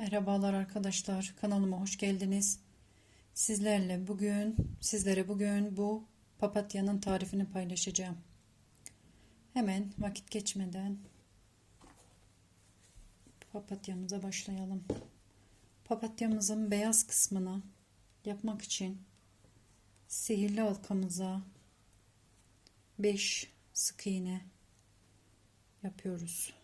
Merhabalar arkadaşlar. Kanalıma hoş geldiniz. Sizlerle bugün sizlere bugün bu papatyanın tarifini paylaşacağım. Hemen vakit geçmeden papatyamıza başlayalım. Papatyamızın beyaz kısmını yapmak için sihirli halkamıza 5 sık iğne yapıyoruz.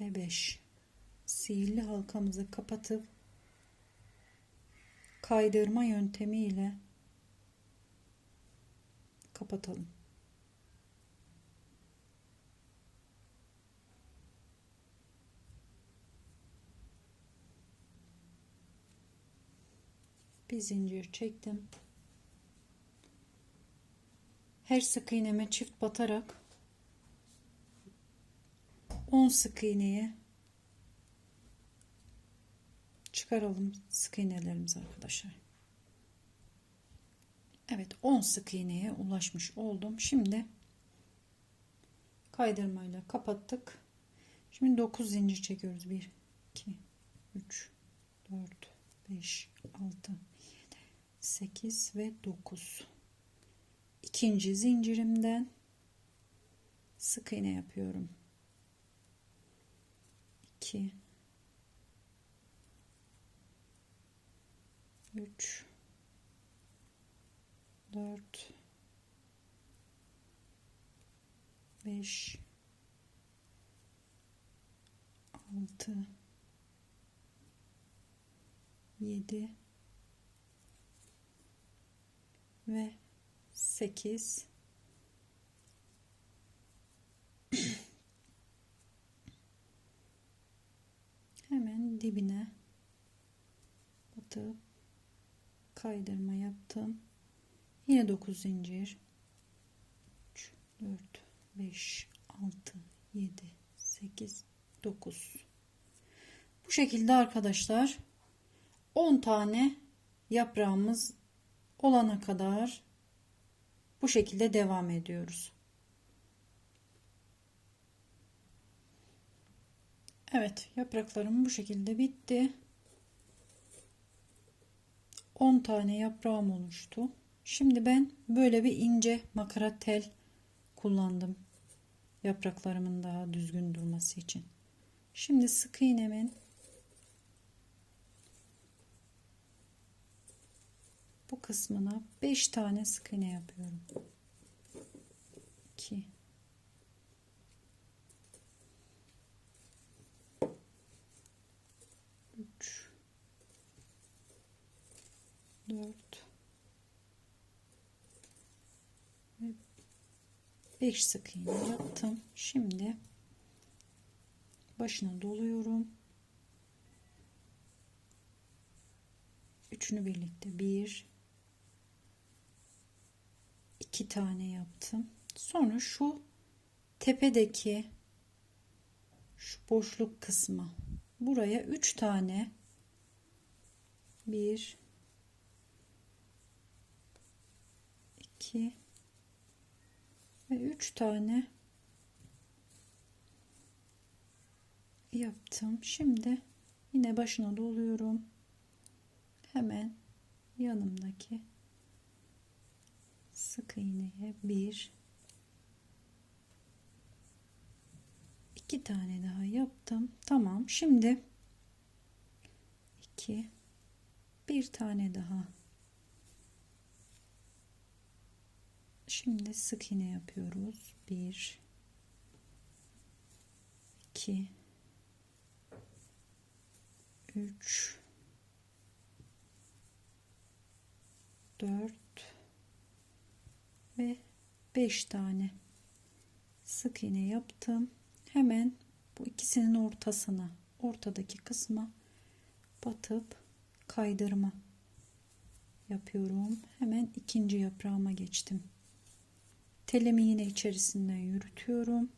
Ve 5 sihirli halkamızı kapatıp kaydırma yöntemiyle kapatalım. Bir zincir çektim. Her sık iğneme çift batarak 10 sık iğneye çıkaralım sık iğnelerimizi arkadaşlar. Evet 10 sık iğneye ulaşmış oldum. Şimdi kaydırmayla kapattık. Şimdi 9 zincir çekiyoruz. 1 2 3 4 5 6 7 8 ve 9. İkinci zincirimden sık iğne yapıyorum. 2 3 4 5 6 7 ve 8 hemen dibine batıp kaydırma yaptım. Yine 9 zincir. 3 4 5 6 7 8 9 Bu şekilde arkadaşlar 10 tane yaprağımız olana kadar bu şekilde devam ediyoruz. Evet yapraklarım bu şekilde bitti. 10 tane yaprağım oluştu. Şimdi ben böyle bir ince makara tel kullandım. Yapraklarımın daha düzgün durması için. Şimdi sık iğnemin bu kısmına 5 tane sık iğne yapıyorum. 2 3 4 ve 5 sık iğne yaptım. Şimdi başına doluyorum. Üçünü birlikte bir iki tane yaptım. Sonra şu tepedeki şu boşluk kısmı buraya üç tane bir 2 ve 3 tane yaptım. Şimdi yine başına doluyorum. Hemen yanımdaki sık iğneye bir iki tane daha yaptım. Tamam. Şimdi iki bir tane daha Şimdi sık iğne yapıyoruz. 1 2 3 4 ve 5 tane sık iğne yaptım. Hemen bu ikisinin ortasına, ortadaki kısma batıp kaydırma yapıyorum. Hemen ikinci yaprağıma geçtim. Telimi yine içerisinden yürütüyorum.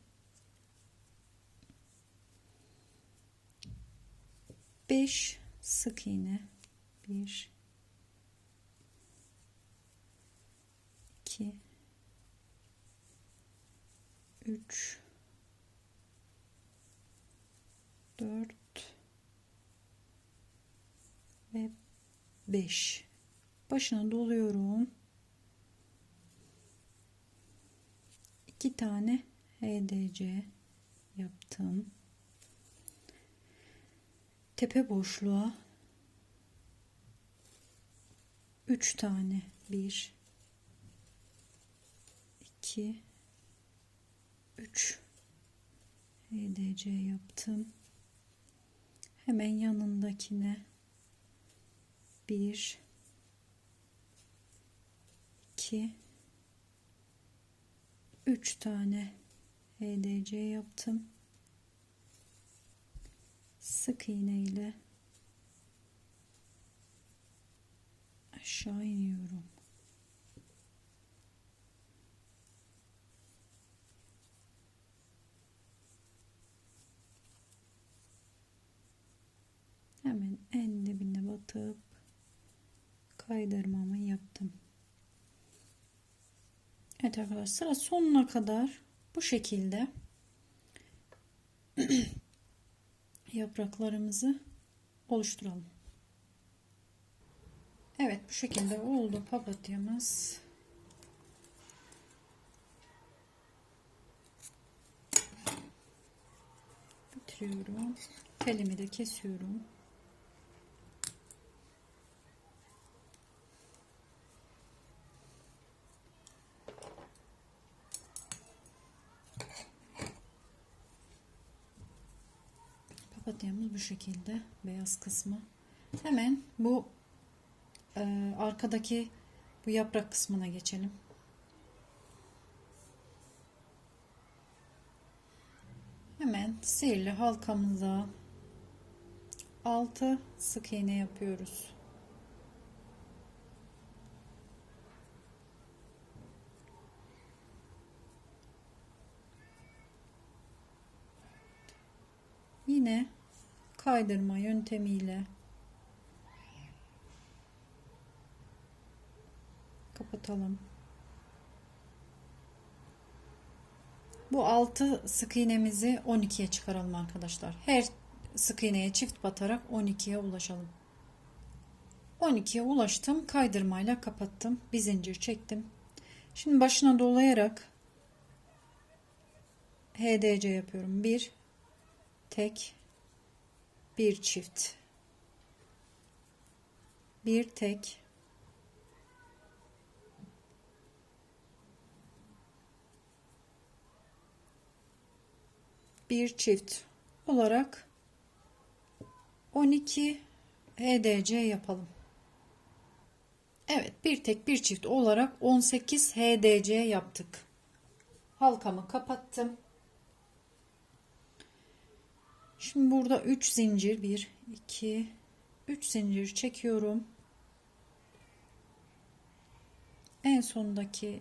Beş sık iğne. Bir, iki, 2 3 4 ve 5 başına doluyorum 2 tane HDC yaptım tepe boşluğa 3 tane 1 2 3 HDC yaptım. Hemen yanındakine 1 2 3 tane HDC yaptım. Sık iğne ile aşağı iniyorum. Hemen en dibine batıp kaydırmamı yaptım. Evet arkadaşlar sonuna kadar bu şekilde yapraklarımızı oluşturalım. Evet bu şekilde oldu papatyamız. Bitiriyorum. Telimi de kesiyorum. Papatyamız bu şekilde beyaz kısmı. Hemen bu e, arkadaki bu yaprak kısmına geçelim. Hemen sihirli halkamıza 6 sık iğne yapıyoruz. Yine kaydırma yöntemiyle kapatalım. Bu 6 sık iğnemizi 12'ye çıkaralım arkadaşlar. Her sık iğneye çift batarak 12'ye ulaşalım. 12'ye ulaştım. Kaydırmayla kapattım. Bir zincir çektim. Şimdi başına dolayarak HDC yapıyorum. 1 tek bir çift bir tek bir çift olarak 12 HDC yapalım. Evet bir tek bir çift olarak 18 HDC yaptık. Halkamı kapattım. Şimdi burada 3 zincir 1 2 3 zincir çekiyorum. En sondaki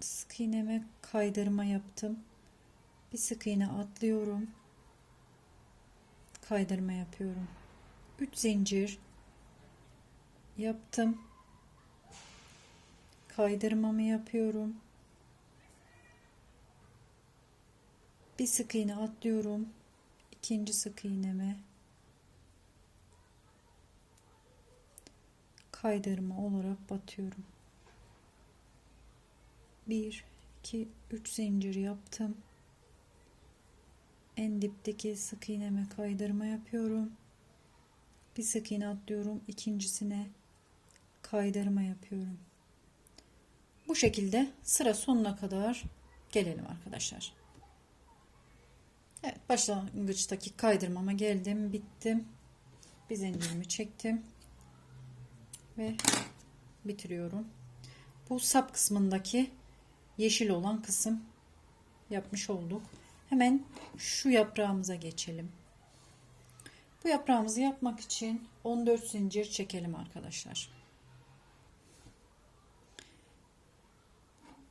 sık iğneme kaydırma yaptım. Bir sık iğne atlıyorum. Kaydırma yapıyorum. 3 zincir yaptım. Kaydırmamı yapıyorum. Bir sık iğne atlıyorum ikinci sık iğneme kaydırma olarak batıyorum. 1 2 3 zincir yaptım. En dipteki sık iğneme kaydırma yapıyorum. Bir sık iğne atlıyorum. ikincisine kaydırma yapıyorum. Bu şekilde sıra sonuna kadar gelelim arkadaşlar. Evet başlangıçtaki kaydırmama geldim bittim. Bir zincirimi çektim ve bitiriyorum. Bu sap kısmındaki yeşil olan kısım yapmış olduk. Hemen şu yaprağımıza geçelim. Bu yaprağımızı yapmak için 14 zincir çekelim arkadaşlar.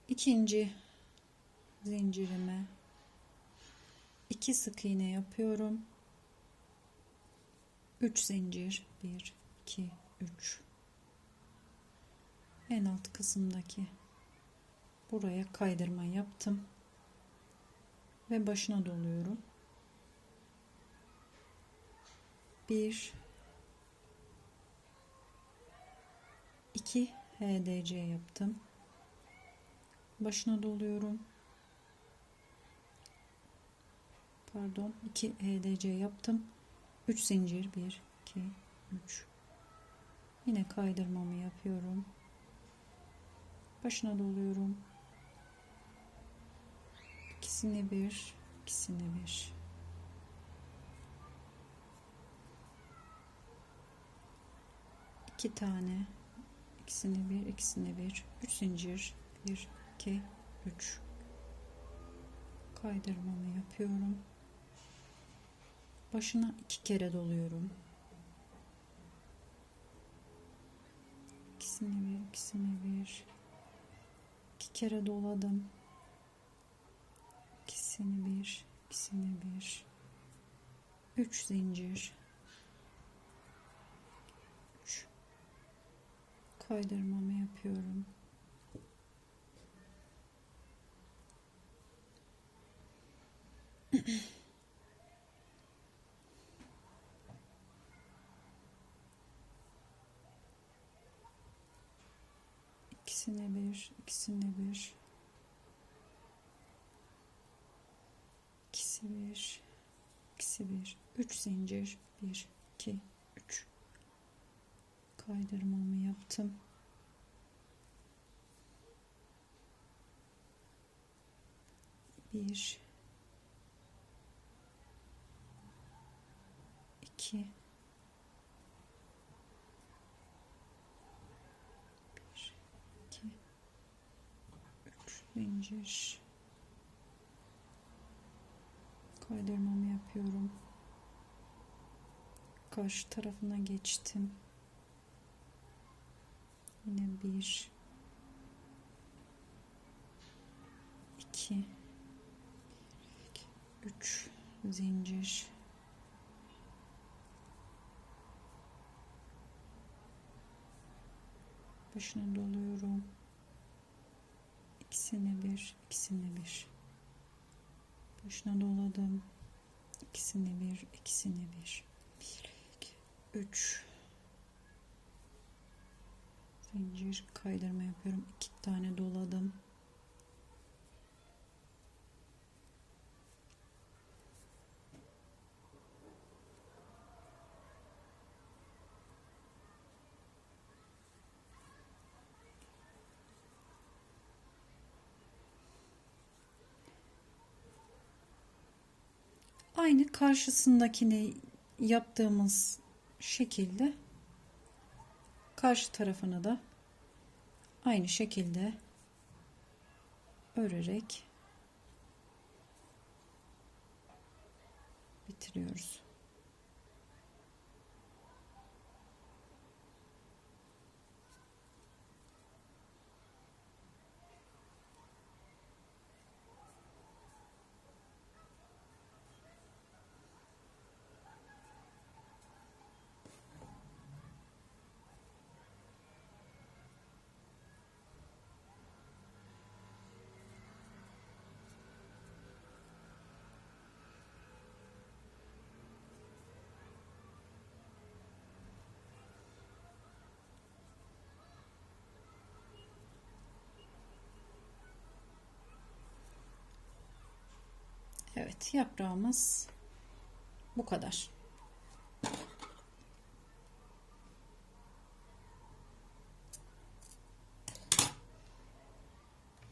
İkinci zincirime 2 sık iğne yapıyorum. 3 zincir 1 2 3 en alt kısımdaki buraya kaydırma yaptım ve başına doluyorum. 1 2 HDC yaptım. Başına doluyorum. Pardon, 2 HDC yaptım. 3 zincir 1 2 3 Yine kaydırmamı yapıyorum. Başına doluyorum. İkisini bir, ikisini bir. İki tane, ikisini bir, ikisini bir. Üç zincir, bir, iki, üç. Kaydırmamı yapıyorum. Başına iki kere doluyorum. İkisini bir, ikisini bir. İki kere doladım. İkisini bir, ikisini bir. Üç zincir. Üç. Kaydırmamı yapıyorum. İkisini bir, ikisini bir. İkisi bir, ikisi bir. Üç zincir. Bir, iki, üç. Kaydırmamı yaptım. Bir, iki, bir, iki, üç zincir. Kaydırmamı yapıyorum. Karşı tarafına geçtim. Yine bir, iki, üç zincir. Başına doluyorum. İkisini bir, ikisini bir. Başına doladım. İkisini bir, ikisini bir. Bir, iki, üç. Zincir kaydırma yapıyorum. İki tane doladım. Aynı karşısındakini yaptığımız şekilde karşı tarafını da aynı şekilde örerek bitiriyoruz. Evet yaprağımız bu kadar.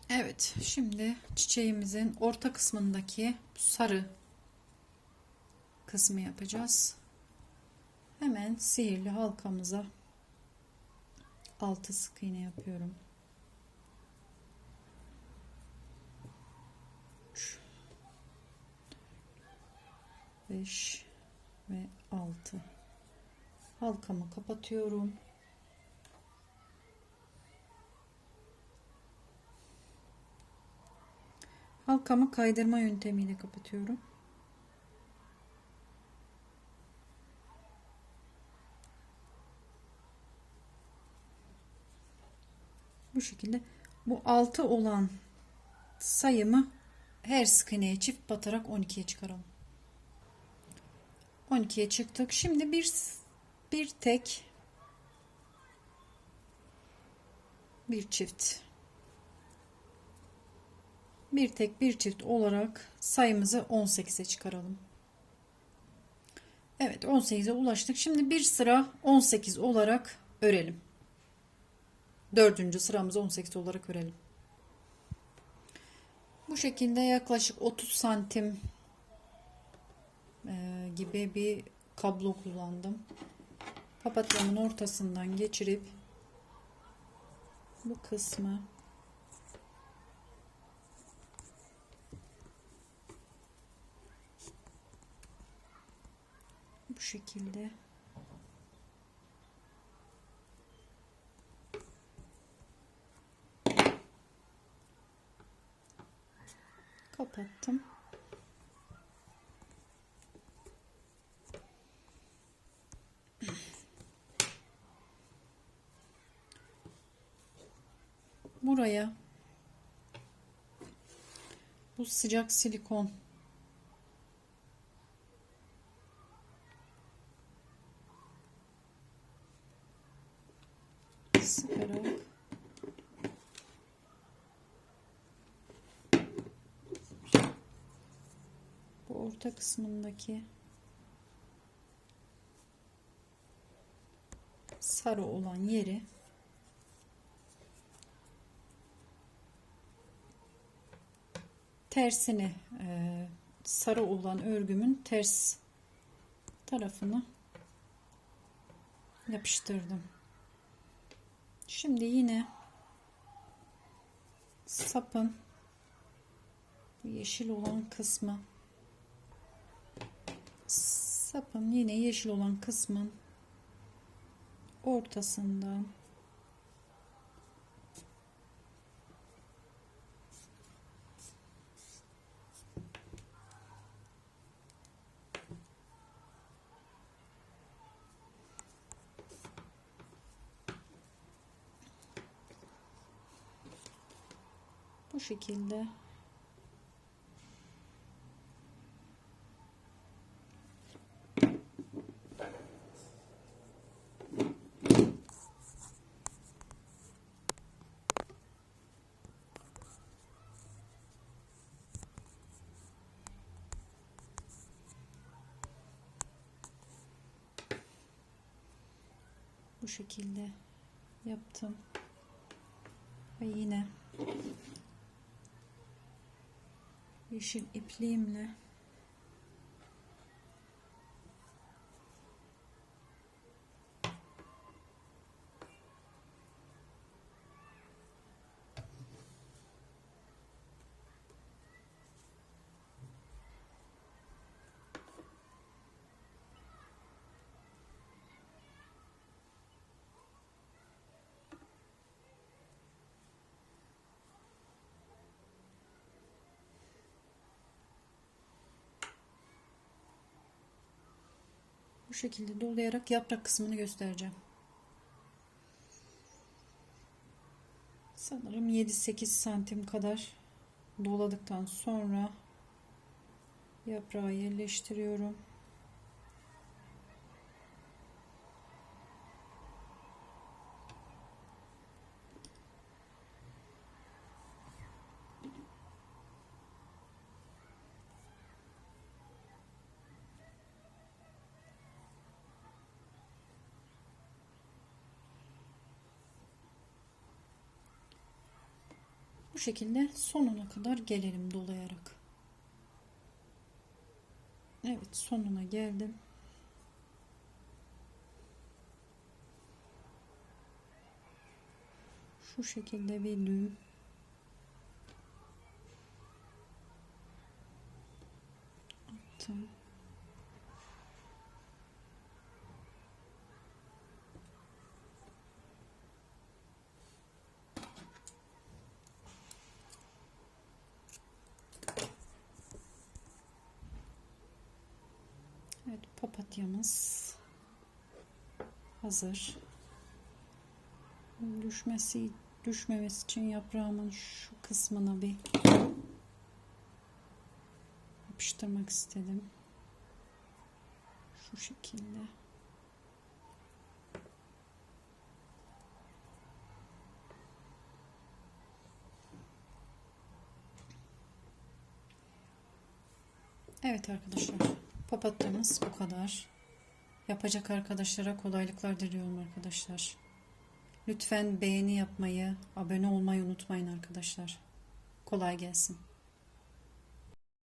Evet şimdi çiçeğimizin orta kısmındaki sarı kısmı yapacağız. Hemen sihirli halkamıza altı sık iğne yapıyorum. 5 ve 6 halkamı kapatıyorum. Halkamı kaydırma yöntemiyle kapatıyorum. Bu şekilde bu altı olan sayımı her sık çift batarak 12'ye çıkaralım. 12'ye çıktık. Şimdi bir bir tek bir çift bir tek bir çift olarak sayımızı 18'e çıkaralım. Evet 18'e ulaştık. Şimdi bir sıra 18 olarak örelim. Dördüncü sıramızı 18 olarak örelim. Bu şekilde yaklaşık 30 santim e, gibi bir kablo kullandım. Papatyamın ortasından geçirip bu kısmı bu şekilde kapattım. Buraya. Bu sıcak silikon. Sıkarak bu orta kısmındaki sarı olan yeri tersini e, sarı olan örgümün ters tarafını yapıştırdım. Şimdi yine sapın yeşil olan kısmı sapın yine yeşil olan kısmın ortasından şekilde. Bu şekilde yaptım. Ve yine yeşil ipliğimle bu şekilde dolayarak yaprak kısmını göstereceğim. Sanırım 7-8 santim kadar doladıktan sonra yaprağı yerleştiriyorum. Şekilde sonuna kadar gelelim dolayarak. Evet sonuna geldim. Şu şekilde bir düğüm. Attım. Evet papatyamız hazır. Düşmesi düşmemesi için yaprağımın şu kısmına bir yapıştırmak istedim. Şu şekilde. Evet arkadaşlar. Papatyamız bu kadar. Yapacak arkadaşlara kolaylıklar diliyorum arkadaşlar. Lütfen beğeni yapmayı, abone olmayı unutmayın arkadaşlar. Kolay gelsin.